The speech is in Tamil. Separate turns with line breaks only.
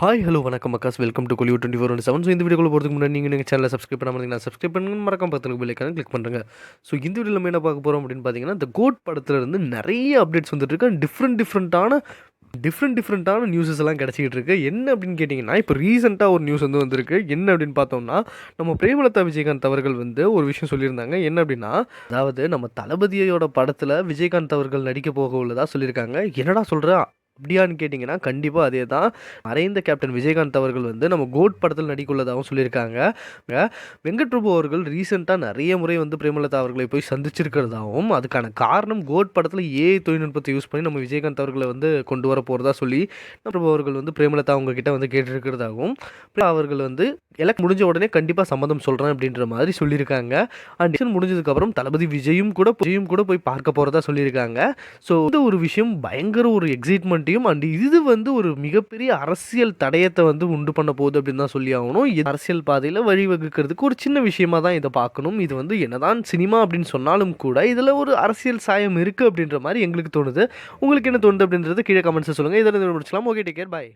ஹாய் ஹலோ வணக்கம் மக்காஸ் வெல்கம் டு கொலியூ டுவெண்ட்டி ஃபோர் செவன் ஸோ இந்த வீடியோக்குள்ள போகிறதுக்கு முன்னாடி நீங்கள் நீங்கள் சேனலை சப்ஸ்கிரைப் பண்ணாமல் நான் சப்ஸ்கிரைப் பண்ணுங்க. மறக்காம பக்கத்தில் பெல் கிளிக் பண்ணுறங்க ஸோ இந்த வீடியோவில் நம்ம என்ன பார்க்க போகிறோம் அப்படின்னு பார்த்தீங்கன்னா இந்த கோட் படத்துல இருந்து நிறைய அப்டேட்ஸ் வந்துட்டுருக்கு டிஃப்ரெண்ட் டிஃப்ரெண்ட்டான டிஃப்ரெண்ட் டிஃப்ரெண்ட்டான நியூஸஸ் எல்லாம் கிடச்சிக்கிட்டு இருக்கு. என்ன அப்படின்னு கேட்டிங்கன்னா இப்போ ரீசெண்டாக ஒரு நியூஸ் வந்து வந்திருக்கு. என்ன அப்படின்னு பார்த்தோம்னா நம்ம பிரேமலதா விஜயகாந்த் அவர்கள் வந்து ஒரு விஷயம் சொல்லியிருந்தாங்க. என்ன அப்படின்னா அதாவது நம்ம தளபதியோட படத்தில் விஜயகாந்த் அவர்கள் நடிக்க போக உள்ளதாக சொல்லியிருக்காங்க. என்னடா சொல்கிறேன் அப்படியான்னு கேட்டிங்கன்னா கண்டிப்பாக அதே தான் மறைந்த கேப்டன் விஜயகாந்த் அவர்கள் வந்து நம்ம கோட் படத்தில் நடிக்குள்ளதாகவும் சொல்லியிருக்காங்க. வெங்கட் பிரபு அவர்கள் ரீசெண்டாக நிறைய முறை வந்து பிரேமலதா அவர்களை போய் சந்திச்சிருக்கிறதாகவும் அதுக்கான காரணம் கோட் படத்தில் ஏஐ தொழில்நுட்பத்தை யூஸ் பண்ணி நம்ம விஜயகாந்த் அவர்களை வந்து கொண்டு வர போகிறதா சொல்லி பிரபு அவர்கள் வந்து பிரேமலதா அவங்கக்கிட்ட வந்து கேட்டிருக்கிறதாகவும் அவர்கள் வந்து எலக்ட் முடிஞ்ச உடனே கண்டிப்பாக சம்மதம் சொல்கிறேன் அப்படின்ற மாதிரி சொல்லியிருக்காங்க. அண்ட் முடிஞ்சதுக்கப்புறம் தளபதி விஜயும் கூட விஜயும் கூட போய் பார்க்க போகிறதா சொல்லியிருக்காங்க. ஸோ இந்த ஒரு விஷயம் பயங்கர ஒரு எக்ஸைட்மெண்ட் எக்ஸைட்மெண்ட்டையும் அண்ட் இது வந்து ஒரு மிகப்பெரிய அரசியல் தடயத்தை வந்து உண்டு பண்ண போகுது அப்படின்னு தான் சொல்லி ஆகணும். இது அரசியல் பாதையில் வழிவகுக்கிறதுக்கு ஒரு சின்ன விஷயமா தான் இதை பார்க்கணும். இது வந்து என்னதான் சினிமா அப்படின்னு சொன்னாலும் கூட இதில் ஒரு அரசியல் சாயம் இருக்குது அப்படின்ற மாதிரி எங்களுக்கு தோணுது. உங்களுக்கு என்ன தோணுது அப்படின்றது கீழே கமெண்ட்ஸை சொல்லுங்கள் இதில் முடிச்சலாம் ஓகே டேக் கேர் பாய்